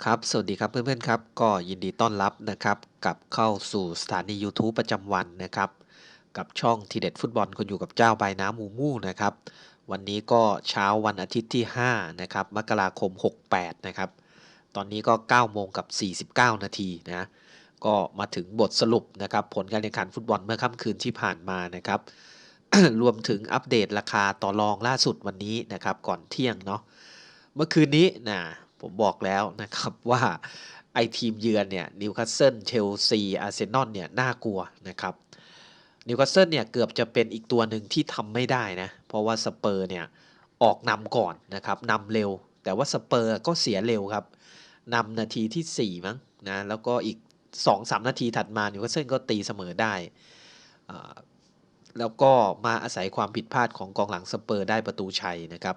ครับ สวัสดีครับเพื่อนๆครับ ก็ยินดีต้อนรับนะครับกับเข้าสู่สถานี YouTube ประจำวันนะครับ กับช่องทีเด็ดฟุตบอลคนอยู่กับเจ้าใบน้ำมูมูนะครับ วันนี้ก็เช้าวันอาทิตย์ที่5นะครับมกราคม 68 นะครับ ตอนนี้ก็9โมงกับ 49 นาทีนะ ก็มาถึงบทสรุปนะครับผลการแข่งขันฟุตบอลเมื่อค่ำคืนที่ผ่านมานะครับ รวมถึงอัปเดตราคาต่อรองล่าสุดวันนี้นะครับก่อนเที่ยงเนาะเมื่อคืนนี้นะ ผมบอกแล้วนะครับว่าไอทีมเยือนเนี่ยนิวคาสเซิลเชลซีอาร์เซนอลเนี่ยน่ากลัวนะครับนิวคาสเซิลเนี่ยเกือบจะเป็นอีกตัวหนึ่งที่ทำไม่ได้นะ เพราะว่าสเปอร์เนี่ยออกนำก่อนนะครับนำเร็ว แต่ว่าสเปอร์ก็เสียเร็วครับนำนาทีที่ 4 มั้งนะแล้วก็อีก 2-3 นาทีถัดมานิวคาสเซิลก็ตีเสมอได้แล้วก็มาอาศัยความผิดพลาดของกองหลังสเปอร์ได้ประตูชัยนะครับ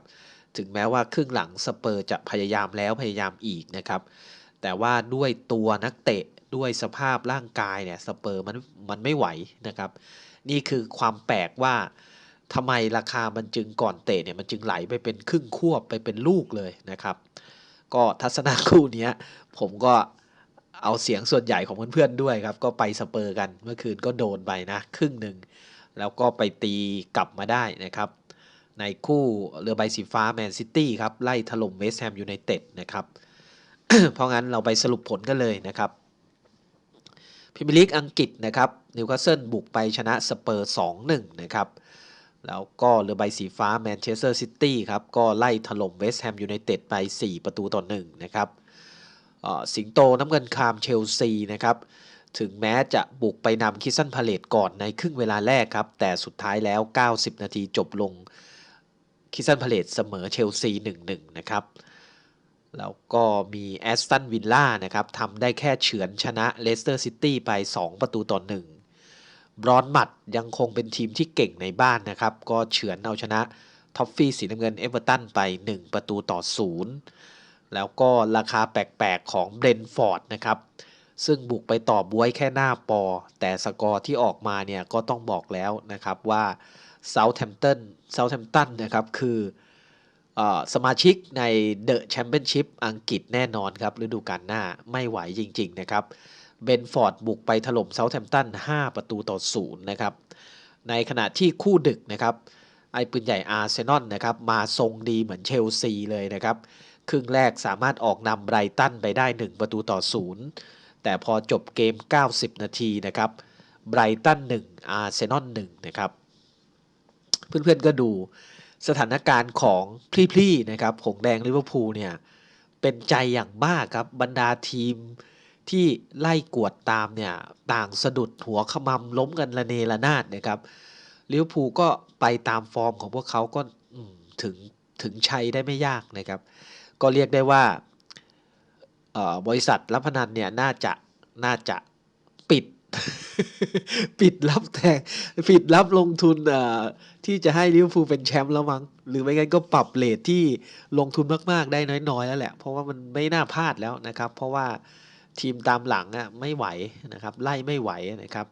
ถึงแม้ว่าครึ่งหลังสเปอร์จะพยายามแล้วพยายามอีกนะครับ แต่ว่าด้วยตัวนักเตะด้วยสภาพร่างกายเนี่ยสเปอร์มันมันไม่ไหวนะครับ นี่คือความแปลกว่าทำไมราคามันจึงก่อนเตะเนี่ยมันจึงไหลไปเป็นครึ่งควบไปเป็นลูกเลยนะครับ ก็ทัศนคู่นี้ผมก็เอาเสียงส่วนใหญ่ของเพื่อนๆด้วยครับ ก็ไปสเปอร์กันเมื่อคืนก็โดนไปนะ ครึ่งหนึ่งแล้วก็ไปตีกลับมาได้นะครับ ในคู่เรือใบสีฟ้าแมนซิตี้ครับ ไล่ถล่มเวสต์แฮมยูไนเต็ดนะครับ เพราะงั้นเราไปสรุปผลกันเลยนะครับพรีเมียร์ลีกอังกฤษนะครับนิวคาสเซิลบุกไปชนะสเปอร์2-1 นะครับ แล้วก็เรือใบสีฟ้าแมนเชสเตอร์ซิตี้ครับ ก็ไล่ถล่มเวสต์แฮมยูไนเต็ดไป 4 ประตูต่อ1นะครับสิงโตน้ำเงินคามเชลซีนะครับถึงแม้จะบุกไปนำคิสซันพาเลตก่อนในครึ่งเวลาแรกครับ แต่สุดท้ายแล้ว 90 นาทีจบลง คิสซันพาเลตเสมอเชลซี1-1นะครับแล้วก็มีแอสตันวิลล่านะครับทำได้แค่เฉือนชนะเลสเตอร์ซิตี้ไป 2 ประตูต่อ1บรอนมัดยังคงเป็นทีมที่เก่งในบ้านนะครับ ก็เฉือนเอาชนะท็อฟฟี่สีน้ำเงินเอเวอร์ตันไป 1 ประตูต่อ 0 แล้วก็ราคาแปลกๆของเบรนฟอร์ดนะครับ ซึ่งบุกไปต่อบวยแค่หน้าปอ แต่สกอร์ที่ออกมาเนี่ยก็ต้องบอกแล้วนะครับว่า เซาท์แฮมป์ตันเซาท์แฮมป์ตันนะครับคืออสมาชิกในเดอะแชมเปี้ยนชิพอังกฤษแน่นอนครับฤดูกาลหน้าไม่ไหวจริง ๆ นะครับเบนฟอร์ดบุกไปถล่มเซาท์แฮมป์ตัน5ประตูต่อ0นะครับในขณะที่คู่ดึกนะครับไอ้ปืนใหญ่อาร์เซนอลนะครับมาทรงดีเหมือนเชลซีเลยนะครับครึ่งแรกสามารถออกนำไบรตันไปได้ 1 ประตูต่อ 0 แต่พอจบเกม 90 นาทีนะครับไบรตัน1อาร์เซนอล1นะครับ เพื่อนๆก็ดูสถานการณ์ของพลี่ๆนะครับหงแดงลิเวอร์พูลเนี่ยเป็นใจอย่างมากครับบรรดาทีมที่ไล่กวดตามเนี่ยต่างสะดุดหัวขมำล้มกันระเนระนาดนะครับลิเวอร์พูลก็ไปตามฟอร์มของพวกเขาก็ถึงถึงชัยได้ไม่ยากนะครับ ก็เรียกได้ว่าบริษัทรับพนันเนี่ยน่าจะน่าจะปิด ปิดรับแทงปิดรับลงทุนที่จะให้ลิเวอร์พูลเป็นแชมป์แล้วมั้งหรือไม่งั้นก็ปรับเลทที่ลงทุนมากๆได้น้อยๆแล้วแหละ เพราะว่ามันไม่น่าพลาดแล้วนะครับ เพราะว่าทีมตามหลังอะไม่ไหวนะครับ ไล่ไม่ไหวนะครับ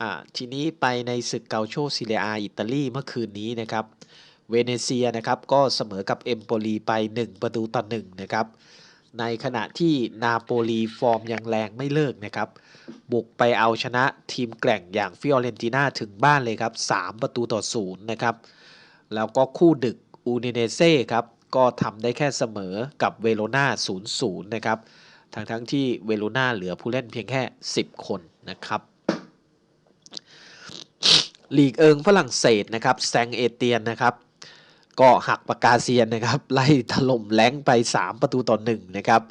อ่าทีนี้ไปในศึกเกาโชซีเรียอาอิตาลีเมื่อคืนนี้นะครับ เวเนเซียนะครับก็เสมอกับเอมโปลีไป 1 ประตูต่อ1นะครับ ในขณะที่นาโปลีฟอร์มยังแรงไม่เลิกนะครับ บุกไปเอาชนะทีมแกร่งอย่างฟิออเรนติน่าถึงบ้านเลยครับ 3 ประตูต่อ0นะครับ แล้วก็คู่ดึกอูเนเนเซ่ครับ ก็ทำได้แค่เสมอกับเวโรนา0-0 นะครับ ทั้งทั้งที่เวโรนาเหลือผู้เล่นเพียงแค่ 10 คนนะครับลีกเอิงฝรั่งเศสนะครับแซงเอเตียนนะครับ ก็หักปากกาเซียนนะครับ ไล่ถล่มแล้งไป 3 ประตูต่อ1นะครับ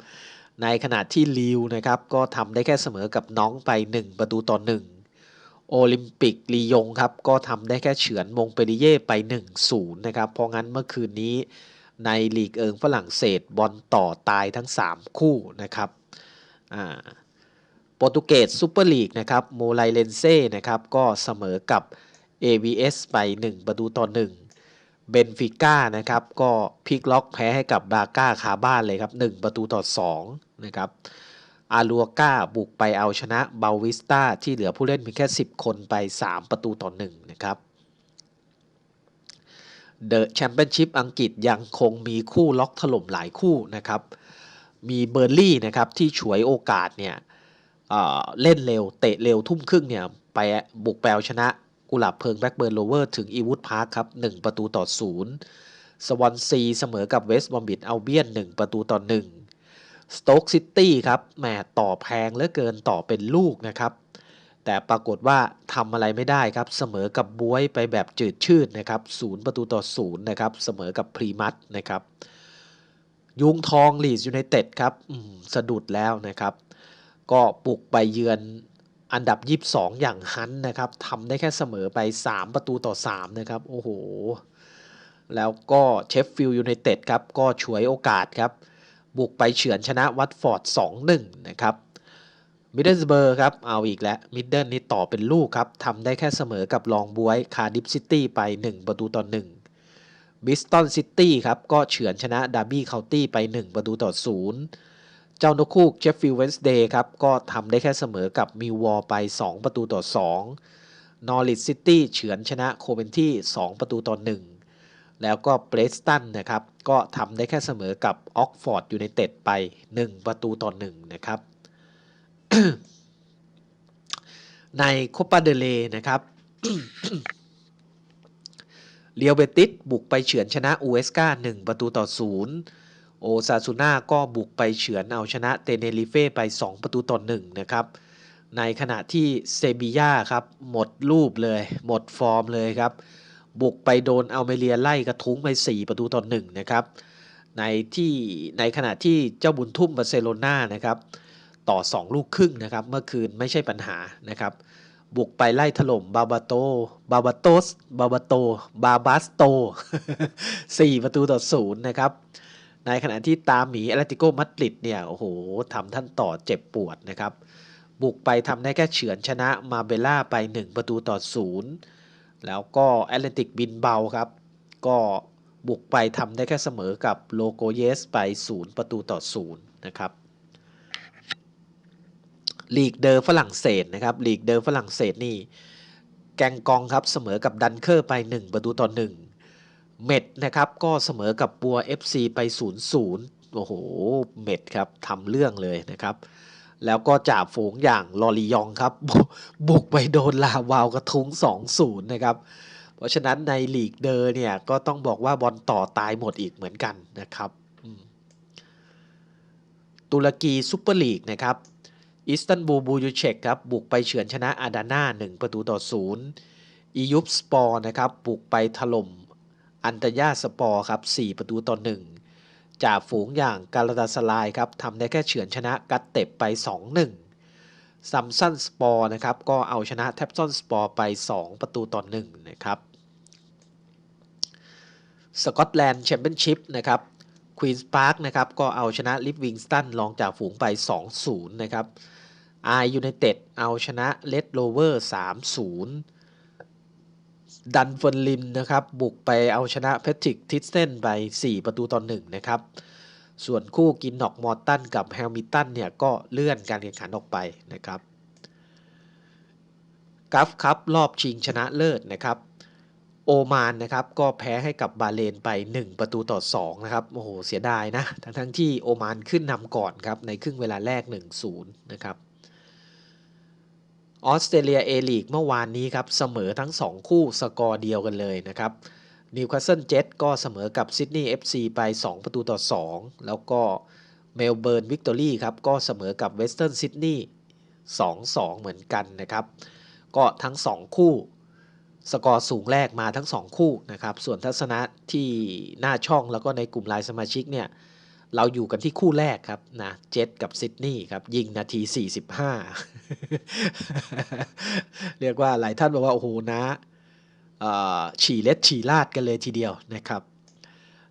ในขณะที่ลิวนะครับก็ทำได้แค่เสมอกับน้องไป 1 ประตูต่อ1โอลิมปิกลียงครับก็ทำได้แค่เฉือนมงเปริเย่ไป 1-0นะครับเพราะงั้นเมื่อคืนนี้ในลีกเอิงฝรั่งเศสบอลต่อตายทั้ง 3 คู่นะครับอ่าโปรตุเกสซูเปอร์ลีกนะครับโมไลเลนเซ่นะครับก็เสมอกับ AVS ไป 1 ประตูต่อ1 เบนฟิก้านะครับก็พลิกล็อกแพ้ให้กับบาก้าคาบ้านเลยครับ 1 ประตูต่อ2นะครับอาลัวก้าบุกไปเอาชนะเบลวิสตาที่เหลือผู้เล่นเพียงแค่ 10 คนไป 3 ประตูต่อ1นะครับเดอะแชมเปี้ยนชิพอังกฤษยังคงมีคู่ล็อกถล่มหลายคู่นะครับ มีเบอร์ลี่นะครับที่ฉวยโอกาสเนี่ยเเล่นเร็วเตะเร็วทุ่มครึ่งเนี่ยไปบุกแปลชนะ กุหลาบเพิงแบ็กเบิร์นโรเวอร์ถึงอีวูดพาร์คครับ1ประตูต่อ0สวอนซีเสมอกับเวสต์บอมบิดอัลเบียน1ประตูต่อ1สโต๊กซิตี้ครับแหมต่อแพงเหลือเกินต่อเป็นลูกนะครับ แต่ปรากฏว่าทำอะไรไม่ได้ครับเสมอกับบวยไปแบบจืดชืดนะครับ0ประตูต่อ0นะครับเสมอกับพรีมัตนะครับยุงทองลีดยูไนเต็ดครับสะดุดแล้วนะครับ ก็ปลุกไปเยือน อันดับ 22 อย่างฮันนะครับทำได้แค่เสมอไป 3 ประตูต่อ 3 นะครับ โอ้โห แล้วก็เชฟฟิลด์ยูไนเต็ดครับ ก็ฉวยโอกาสครับ บุกไปเฉือนชนะวัตฟอร์ด 2-1 นะครับมิดเดิลสเบอร์ครับ เอาอีกแล้วมิดเดิลนี่ต่อเป็นลูกครับทำได้แค่เสมอกับลองบวยคาร์ดิฟซิตี้ไป 1 ประตูต่อ 1บิสตันซิตี้ครับ ก็เฉือนชนะดาร์บี้เคาน์ตี้ไป 1 ประตูต่อ 0 เจ้านกคูกเชฟฟิลด์เวนส์เดย์ครับก็ทำได้แค่เสมอกับมิววอลไป 2 ประตูต่อ 2 นอริทซิตี้เฉือนชนะโคเวนที่ 2 ประตูต่อ 1 แล้วก็เบรสตันนะครับก็ทำได้แค่เสมอกับออกฟอร์ดยูไนเต็ดไป 1 ประตูต่อ 1 นะครับ ในโคปาเดเลนะครับเรียวเบติสบุกไปเฉือนชนะอูเอสกา1ประตูต่อ 0 ซาซูน่าก็บุกไปเฉือนเอาชนะเตเนริเฟ่ไป 2 ประตูต่อ1นะครับ ในขณะที่เซบีย่าครับหมดรูปเลย หมดฟอร์มเลยครับ บุกไปโดนอัลเมเรียไล่กระทุ้งไป 4 ประตูต่อ1นะครับ ในที่ในขณะที่เจ้าบุญทุ่มบาร์เซโลนานะครับต่อ 2 ลูกครึ่งนะครับ เมื่อคืนไม่ใช่ปัญหานะครับ บุกไปไล่ถล่มบาบาโต บาบาโตส บาบาโต บาบาสโต 4 ประตูต่อศูนย์นะครับ ในขณะที่ตามหมีแอเลติโกมาดริดเนี่ยโอ้โหทำท่านต่อเจ็บปวดนะครับ บุกไปทำได้แค่เฉือนชนะมาเบล่าไป 1 ประตูต่อศูนย์แล้วก็แอตเลติกบินเบาครับ ก็บุกไปทำได้แค่เสมอกับโลโกเยสไป 0 ประตูต่อศูนย์นะครับลีกเดอร์ฝรั่งเศสนะครับลีกเดอร์ฝรั่งเศสนี่แกงกองครับเสมอกับดันเคอร์ไป 1 ประตูต่อ1 เม็ดนะครับก็เสมอกับปัว FC ไป 0-0 โอ้โห เม็ดครับทำเรื่องเลยนะครับ แล้วก็จ่าฝูงอย่างลอรียองครับบุบุกไปโดนลาวาวกระทุ้ง 2-0 นะครับ เพราะฉะนั้นในลีกเดอร์เนี่ย ก็ต้องบอกว่าบอลต่อตายหมดอีกเหมือนกันนะครับ ตุรกีซุปเปอร์ลีกนะครับอิสตันบูลบูยูเชกครับบุกไปเฉือนชนะอาดาน่า1ประตูต่อ0อียุปสปอร์นะครับบุกไปถล่ม อันตยาสปอร์ครับ 4 ประตูต่อ1จ่าฝูงอย่างกาลาตาสลายครับทำได้แค่เฉือนชนะกัตเต็บไป 2-1ซัมซันสปอร์นะครับก็เอาชนะแทปซอนสปอร์ไป 2 ประตูต่อ1นะครับสกอตแลนด์แชมเปี้ยนชิพนะครับควีนส์พาร์คนะครับก็เอาชนะลิฟวิงสตันรองจากฝูงไป 2-0 นะครับไอยูไนเต็ดเอาชนะเลดโรเวอร์ 3-0 ดันเฟอร์ลินนะครับ บุกไปเอาชนะเพทริกทิสเซนไป 4 ประตูต่อ1นะครับ ส่วนคู่กินนอกมอร์ตันกับแฮมิลตันเนี่ยก็เลื่อนการแข่งขันออกไปนะครับกัฟครับรอบชิงชนะเลิศนะครับโอมานนะครับก็แพ้ให้กับบาเลนไป 1 ประตูต่อ2นะครับโอ้โหเสียดายนะทั้งทั้งที่โอมานขึ้นนำก่อนครับในครึ่งเวลาแรก 1-0นะครับ ออสเตรเลียเอลีกเมื่อวานนี้ครับเสมอทั้ง 2 คู่สกอร์เดียวกันเลยนะครับนิวคาสเซิลเจ็ตก็เสมอกับซิดนีย์เอฟซีไป 2 ประตูต่อ 2 แล้วก็เมลเบิร์นวิกตอรี่ครับก็เสมอกับเวสเทิร์นซิดนีย์2-2 เหมือนกันนะครับ ก็ทั้ง 2 คู่สกอร์สูงแรกมาทั้ง 2 คู่นะครับ ส่วนทัศนะที่หน้าช่องแล้วก็ในกลุ่มไลน์สมาชิกเนี่ย เราอยู่กันที่คู่แรกครับนะเจ็ตกับซิดนีย์ครับยิงนาที 45 เรียกว่าหลายท่านบอกว่า โอ้โหนะฉี่เล็ดฉี่ลาดกันเลยทีเดียวนะครับ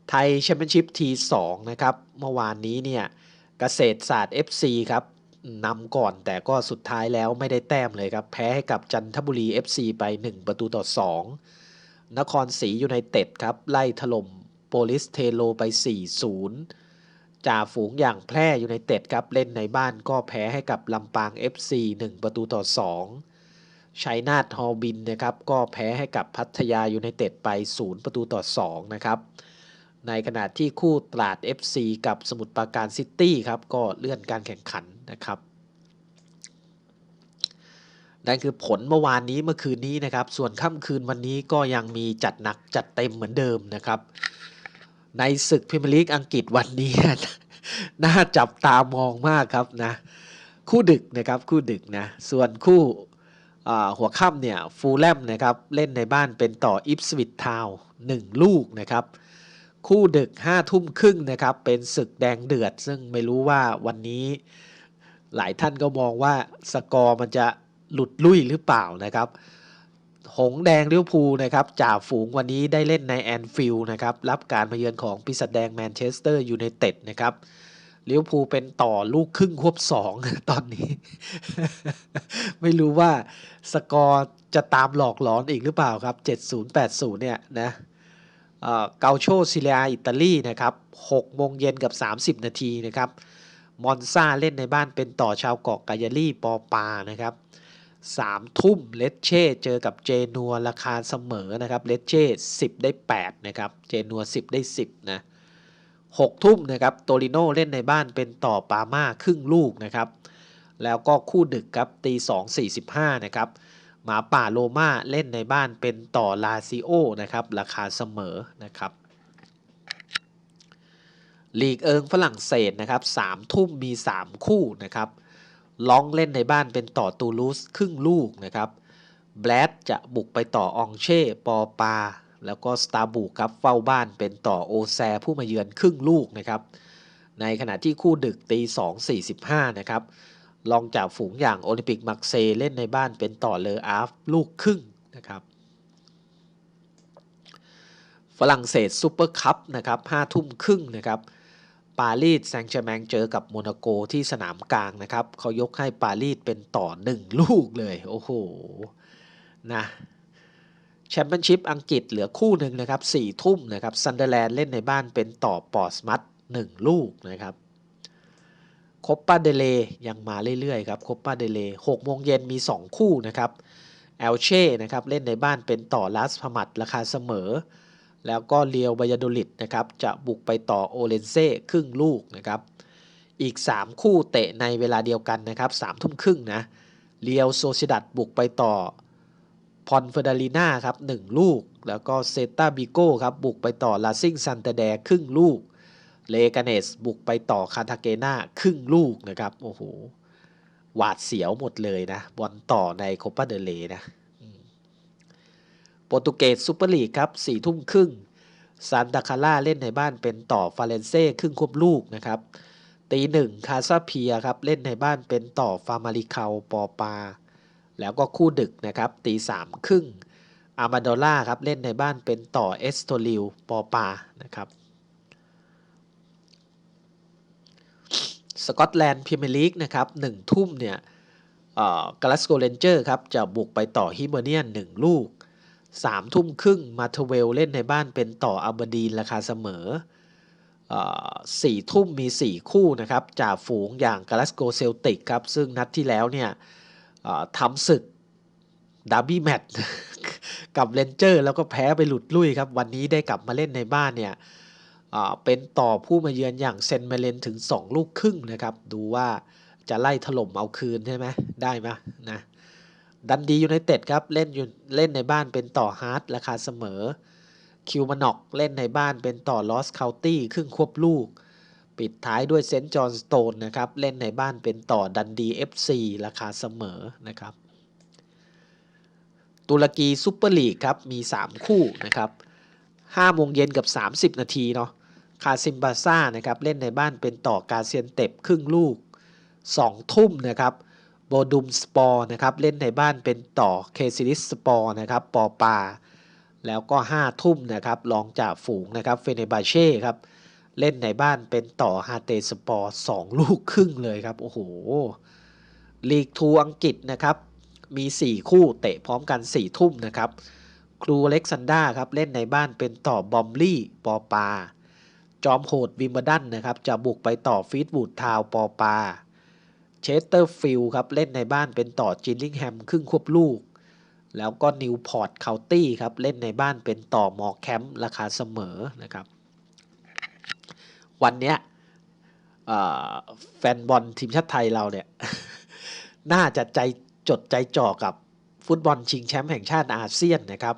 ไทยแชมเปี้ยนชิพที2นะครับ เมื่อวานนี้เนี่ยเกษตรศาสตร์ FC ครับนำก่อนแต่ก็สุดท้ายแล้วไม่ได้แต้มเลยครับ แพ้ให้กับจันทบุรี FC ไป 1 ประตูต่อ 2 นครศรียูไนเต็ดครับ ไล่ถล่มโปลิสเทโลไป 4-0 จ่าฝูงอย่างแพร่ยูไนเต็ดครับเล่นในบ้านก็แพ้ให้กับลำปาง FC 1 ประตูต่อ 2 ชัยนาทฮอลบินนะครับก็แพ้ให้กับพัทยายูไนเต็ดไป 0 ประตูต่อ 2 นะครับ ในขณะที่คู่ตราด FC กับสมุทรปราการซิตี้ครับก็เลื่อนการแข่งขันนะครับนั่นคือผลเมื่อวานนี้เมื่อคืนนี้นะครับ ส่วนค่ำคืนวันนี้ก็ยังมีจัดหนักจัดเต็มเหมือนเดิมนะครับ ในศึกพรีเมียร์ลีกอังกฤษวันนี้น่าจับตามองมากครับนะ คู่ดึกนะครับคู่ดึกนะส่วนคู่หัวค่ำเนี่ยฟูลแลมนะครับเล่นในบ้านเป็นต่ออิฟสวิตทาวหนึ่งลูกนะครับคู่ดึก5้าทุ่มครึ่งนะครับเป็นศึกแดงเดือด ซึ่งไม่รู้ว่าวันนี้หลายท่านก็มองว่าสกอร์มันจะหลุดลุ่ยหรือเปล่านะครับ หงแดงลิเลี้ยวภูนะครับจ่าฝูงวันนี้ได้เล่นในแอนฟิลด์นะครับรับการมาเยือนของปีศาจแดงแมนเชสเตอร์ยูไนเต็ดนะครับลิเลี้ยวภูเป็นต่อลูกครึ่งควบสองตอนนี้ ไม่รู้ว่าสกอร์จะตามหลอกหลอนอีกหรือเปล่าครับ 7080 เนี่ยนะเกาโชซิเลียอิตาลีนะครับ6โมงเย็นกับ 30 นาทีนะครับมอนซาเล่นในบ้านเป็นต่อชาวเกาะกายาลีปอปานะครับ 3ทุ่มเลสเช่เจอกับเจนัวราคาเสมอนะครับเลสเช่10ได้8นะครับเจนัว10ได้10นะ6ทุ่มนะครับโตริโนเล่นในบ้านเป็นต่อปาม่าครึ่งลูกนะครับแล้วก็คู่ดึกครับตี2 45นะครับหมาป่าโลมาเล่นในบ้านเป็นต่อลาซิโอนะครับราคาเสมอนะครับลีกเอิงฝรั่งเศสนะครับ3ทุ่มมี 3 คู่นะครับ ลองเล่นในบ้านเป็นต่อตูลูสครึ่งลูกนะครับแบลดจะบุกไปต่อองเช่ปอปา แล้วก็สตาร์บุกครับเฝ้าบ้านเป็นต่อโอแซ ผู้มาเยือนครึ่งลูกนะครับ ในขณะที่คู่ดึกตี2 45 นะครับลองจากฝูงอย่างโอลิมปิกมักเซเล่นในบ้านเป็นต่อเลออาฟลูกครึ่งนะครับ ฝรั่งเศสซูเปอร์คัพนะครับ5ทุ่มครึ่งนะครับ ปารีสแซงต์แชร์แมงเจอกับโมนาโกที่สนามกลางนะครับเขายกให้ปารีสเป็นต่อ1ลูกเลย โอ้โหนะแชมเปี้ยนชิพอังกฤษเหลือคู่หนึ่งนะครับสี่ทุ่มนะครับซันเดอร์แลนด์เล่นในบ้านเป็นต่อปอสมัตหนึ่งลูกนะครับคบปาเดเลยังมาเรื่อยๆครับคบปาเดเลหกโมงเย็นมี 2 คู่นะครับแอลเช่นะครับเล่นในบ้านเป็นต่อลาสพมัดราคาเสมอ แล้วก็เลียวบายาโดลิดนะครับจะบุกไปต่อโอเลนเซ่ครึ่งลูกนะครับอีก 3 คู่เตะในเวลาเดียวกันนะครับสามทุ่มครึ่งนะเลียวโซซิดัดบุกไปต่อพอนเฟอร์ดาลีนาครับ1ลูก แล้วก็เซตาบิโก้ครับบุกไปต่อลาซิงซันเตเดครึ่งลูกเลกาเนสบุกไปต่อคาทาเกนาครึ่งลูกนะครับโอ้โหหวาดเสียวหมดเลยนะบอลต่อในโคปาเดเลนะ รตุเกสซูเปอร์ลีกครับสี่ทุ่มครึ่งซานตาคาร่าเล่นในบ้านเป็นต่อฟาเรนเซ่ครึ่งควบลูกนะครับตีหนึ่งคาซาเพียครับเล่นในบ้านเป็นต่อฟามาริคาปอปา แล้วก็คู่ดึกนะครับตีสามครึ่งอามาโดล่าครับเล่นในบ้านเป็นต่อเอสโตลิวปอปานะครับสกอตแลนด์พรีเมียร์ลีกนะครับหนึ่งทุ่มเนี่ยกาลาสโกเรนเจอร์ครับจะบุกไปต่อฮิเบเนียนหนึ่งลูก สามทุ่มครึ่งมาเทเวลเล่นในบ้านเป็นต่ออัลบดีนราคาเสมอสี่ทุ่มมี 4 คู่นะครับจากฝูงอย่างกาลาสโกเซลติกครับ ซึ่งนัดที่แล้วเนี่ยทำศึกดาร์บี้แมตช์กับเลนเจอร์ แล้วก็แพ้ไปหลุดลุ่ยครับ วันนี้ได้กลับมาเล่นในบ้านเนี่ยเป็นต่อผู้มาเยือนอย่างเซนเมเลนถึง 2 ลูกครึ่งนะครับ ดูว่าจะไล่ถล่มเอาคืนใช่ไหมได้ไหมนะ ดันดียูไนเต็ดครับเล่นอยู่เล่นในบ้านเป็นต่อฮาร์ดราคาเสมอคิวมานอกเล่นในบ้านเป็นต่อลอสคาตี้ครึ่งควบลูก ปิดท้ายด้วยเซนต์จอห์นสโตนนะครับเล่นในบ้านเป็นต่อดันดี FC ราคาเสมอนะครับตุรกีซุปเปอร์ลีกครับมี 3 คู่นะครับ5โมงเย็นกับ 30 นาทีเนาะคาซิมบาซ่านะครับเล่นในบ้านเป็นต่อกาเซียนเต็บครึ่งลูก 2 ทุ่มนะครับ โบดุมสปอร์นะครับ เล่นในบ้านเป็นต่อเคซิลิสสปอร์นะครับ ปอปา แล้วก็ 5 ทุ่มนะครับรองจากฝูงนะครับ เฟเนบาเช่ครับ เล่นในบ้านเป็นต่อฮาเตสปอร์สองลูกครึ่งเลยครับ โอ้โห ลีกทูอังกฤษนะครับ มี 4 คู่เตะพร้อมกัน 4 ทุ่มนะครับ ครูเล็กซันดาครับ เล่นในบ้านเป็นต่อบอมลี่ปอปา จอมโหดวิมเบดันนะครับ จะบุกไปต่อฟีดบูดทาวปอปา เชสเตอร์ฟิลครับเล่นในบ้านเป็นต่อจินลิงแฮมครึ่งควบลูก แล้วก็นิวพอร์ตเคาน์ตี้ครับเล่นในบ้านเป็นต่อมอแคมป์ราคาเสมอนะครับ วันเนี้ยแฟนบอลทีมชาติไทยเราเนี่ย น่าจะใจจดใจจ่อกับฟุตบอลชิงแชมป์แห่งชาติอาเซียนนะครับ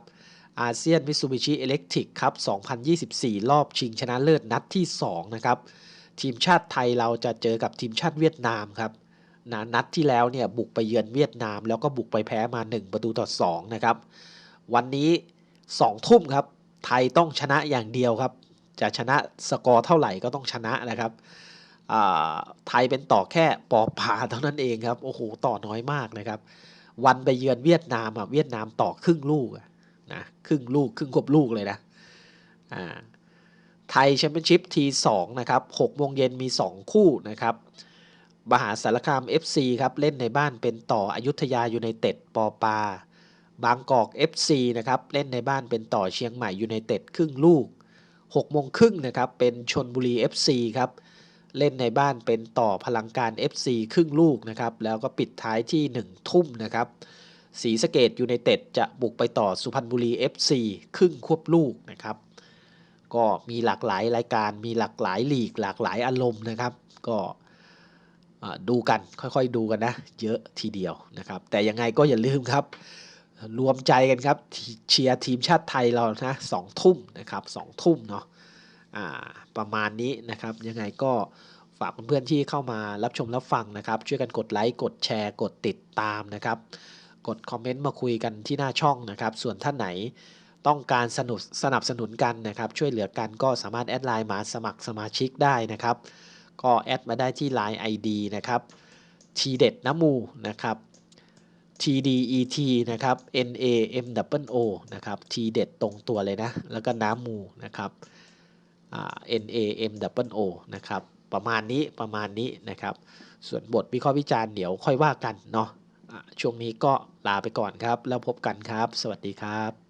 อาเซียนมิซูบิชิเอเล็กทริกครับ 2024 รอบชิงชนะเลิศนัดที่ 2 นะครับ ทีมชาติไทยเราจะเจอกับทีมชาติเวียดนามครับ นะนัดที่แล้วเนี่ยบุกไปเยือนเวียดนาม แล้วก็บุกไปแพ้มา 1 ประตูต่อ2นะครับวันนี้2ทุ่มครับไทยต้องชนะอย่างเดียวครับ จะชนะสกอร์เท่าไหร่ก็ต้องชนะนะครับไทยเป็นต่อแค่ปอปาเท่านั้นเองครับโอ้โหต่อน้อยมากนะครับ วันไปเยือนเวียดนามอะเวียดนามต่อครึ่งลูกนะครึ่งลูกครึ่งควบลูกเลยนะอ่าไทยแชมเปี้ยนชิพทีสองนะครับ6โมงเย็นมี 2 คู่นะครับ มหาสารคาม FC ครับเล่นในบ้านเป็นต่ออยุธยายูไนเต็ดปอปา บางกอก FC นะครับเล่นในบ้านเป็นต่อเชียงใหม่ยูไนเต็ดครึ่งลูก6โมงครึ่งนะครับเป็นชนบุรี FC ครับเล่นในบ้านเป็นต่อพลังการ FC ครึ่งลูกนะครับแล้วก็ปิดท้ายที่ 1 ทุ่มนะครับศรีสะเกดยูไนเต็ดจะบุกไปต่อสุพรรณบุรี FC ครึ่งควบลูกนะครับก็มีหลากหลายรายการมีหลากหลายลีกหลากหลายอารมณ์นะครับ ก็ ดูกันค่อยๆดูกันนะ เยอะทีเดียวนะครับ แต่ยังไงก็อย่าลืมครับ รวมใจกันครับเชียร์ทีมชาติไทยเรานะสองทุ่มนะครับสองทุ่มเนาะประมาณนี้นะครับ ยังไงก็ฝากเพื่อนๆที่เข้ามารับชมรับฟังนะครับ ช่วยกันกดไลค์กดแชร์ กดติดตามนะครับ กดคอมเมนต์มาคุยกันที่หน้าช่องนะครับ ส่วนท่านไหนต้องการสนุสนับสนุนกันนะครับ ช่วยเหลือกันก็สามารถแอดไลน์มาสมัครสมาชิกได้นะครับ ก็แอดมาได้ที่ Line ID นะครับทีเด็ดน้ำมูนะครับ TDET นะครับ NAM O นะครับทีเด็ดตรงตัวเลยนะ แล้วก็น้ำมูนะครับ NAM O นะครับ ประมาณนี้ประมาณนี้นะครับ ส่วนบทวิเคราะห์วิจารณ์เดี๋ยวค่อยว่ากันเนาะช่วงนี้ก็ลาไปก่อนครับ แล้วพบกันครับ สวัสดีครับ